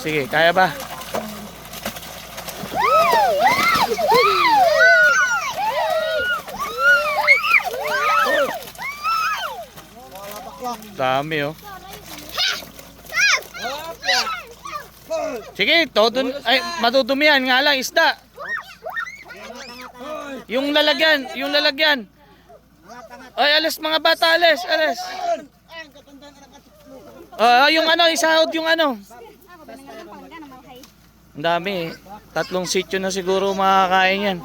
Sige, kaya ba? Dami oh. Sige, todo ay matutumi yan nga lang isda. Yung lalagyan, yung lalagyan. Ay, alas mga bata, alas, alas. Ah, yung ano, isahod yung ano. Ang dami eh. Tatlong sityo na siguro makakain yan.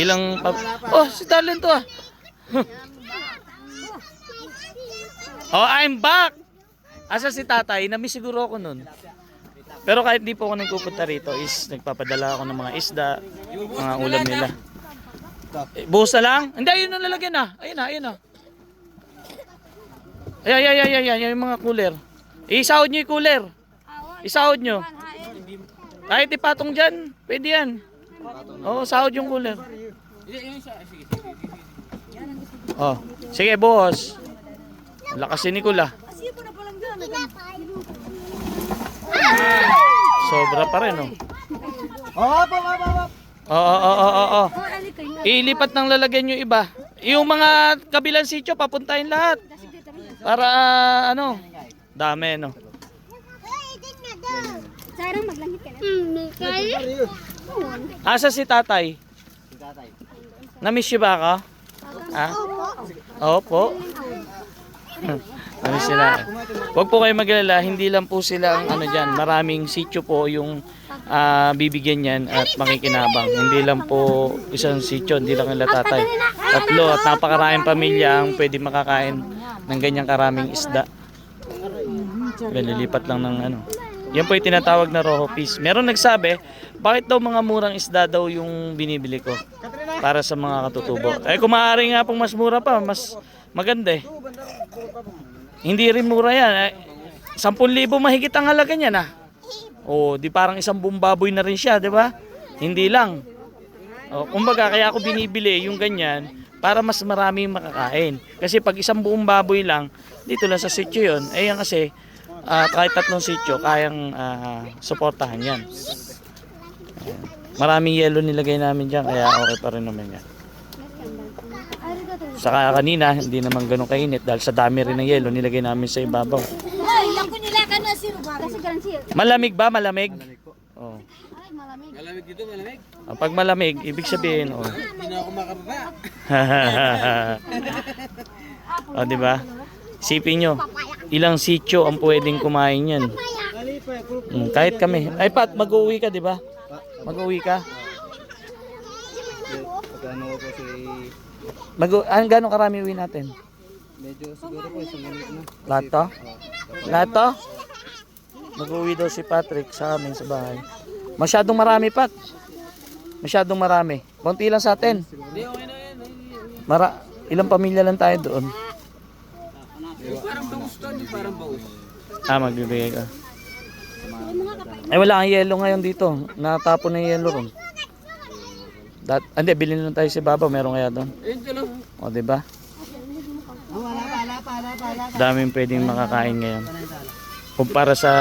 Ilang pa... Oh, si Darlene to ah. oh, I'm back! Asa si tatay? Namiss siguro ako nun. Pero kahit di po ako nagpupunta rito is nagpapadala ako ng mga isda, mga ulam nila. Eh, buhos na lang? Hindi, ayun na lalagyan na. Ayun na, ayun na. Ay, ay, ay, ay, ay, ay, yung mga cooler. Isahod nyo yung cooler. Isahod nyo. Kahit ipatong dyan, pwede yan. Oo, sahod yung cooler. Oh, sige, boss. Lakas si Nicola. Sobra pa rin, oh. Hop, hop, hop, hop. Oo, oo, oo, oo, oo. Ilipat ng lalagyan yung iba. Yung mga kabilang sityo, papuntahin lahat. Para, ano, dami, no? Sarang maglangit ka na. Asa si tatay? Namiss niyo ba ako? Ha? Opo. Namiss sila. Huwag po kayo magalala, hindi lang po sila ang ano dyan. Maraming sityo po yung ah, bibigyan yan at makikinabang. Hindi lang po isang sityo, hindi lang nila tatay. Tatlo at napakaraming pamilya ang pwede makakain ng ganyang karaming isda. Ganilipat lang ng ano. Yan po yung tinatawag na rojo fish. Meron nagsabi, bakit daw mga murang isda daw yung binibili ko para sa mga katutubo? Eh kung maaari nga pong mas mura pa, mas maganda eh. Hindi rin mura yan. Eh, 10,000 mahigit ang halaga niyan ah. Oh, di parang isang buong baboy na rin siya, di ba? Hindi lang. Oh, kumbaga kaya ako binibili yung ganyan para mas marami makakain. Kasi pag isang buong baboy lang, dito lang sa sityo yun. Eh yan kasi, ah, kahit tatlong sityo, kayang ah, suportahan yan. Ayan. Maraming yelo nilagay namin dyan, kaya okay pa rin naman yan. Saka kanina, hindi naman ganun kainit dahil sa dami rin ng yelo nilagay namin sa ibabaw. Malamig ba? Malamig? Oh. Ay, malamig. Malamig dito, malamig. Ah, Pag malamig, ibig sabihin, oh. Hindi na ako makababa. o, di ba? Isipin nyo, ilang sityo ang pwedeng kumain yan. Mm, kahit kami. Ay, Pat, mag-uwi ka, di ba? Mag-uwi ka. Pagkano ko si... Mag ah, gano'ng karami uwi natin? Medyo siguro po isang minute na. Lahat to? Lahat to? Mag-uwi daw si Patrick sa amin sa bahay. Masyadong marami, Pat. Masyadong marami. Konti lang sa atin. Mara ilang pamilya lang tayo doon. Parang bangus to, parang bangus. Ah, magbibigay ka. Ay, wala kang yelo ngayon dito. Natapon na yung yelo ron. Dat, ah, hindi, bilhin lang tayo si Baba. Meron kaya doon. O, di ba? Wala pa, wala pa, wala pa, wala Daming pwedeng makakain ngayon. Kumpara sa,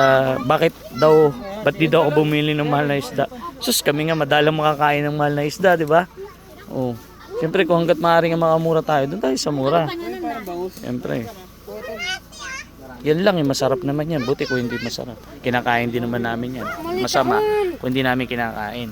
bakit daw, ba't di daw ako bumili ng mahal na isda? Sus, kami nga madalang makakain ng mahal na isda, di ba? Oh. Siyempre, kung hanggat maaari nga makamura tayo, doon tayo sa mura. Siyempre. Yan lang, eh, masarap naman yan. Buti ko hindi masarap. Kinakain din naman namin yan. Masama kung hindi namin kinakain.